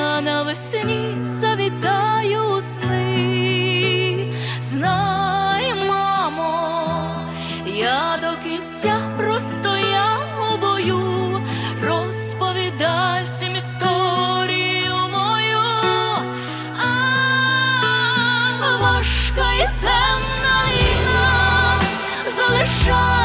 а навесні завітаю сни. Знай, мамо, я до кінця простояв у бою, розповідай всім історію мою. А важка і темна війна залишає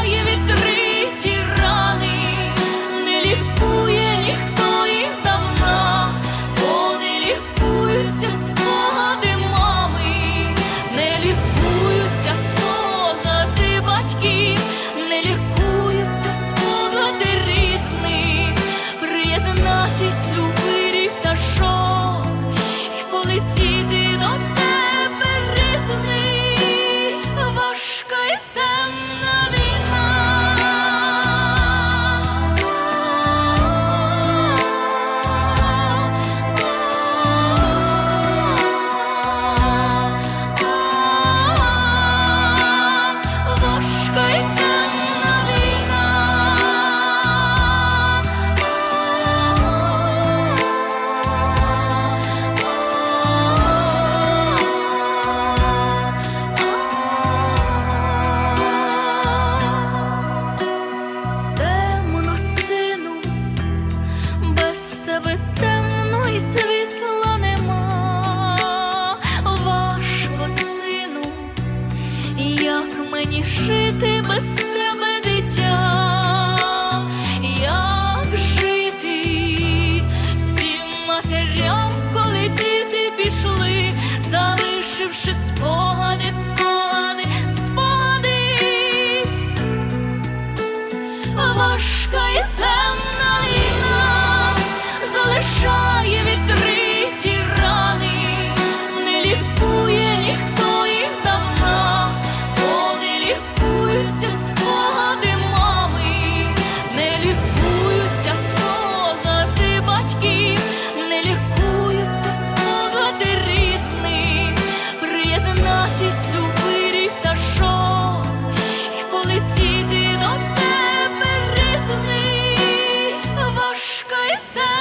мені жити без тебе, дитя? Як жити всім матерям, коли діти пішли, залишивши спогади, спогади, спогади важка темна 絶対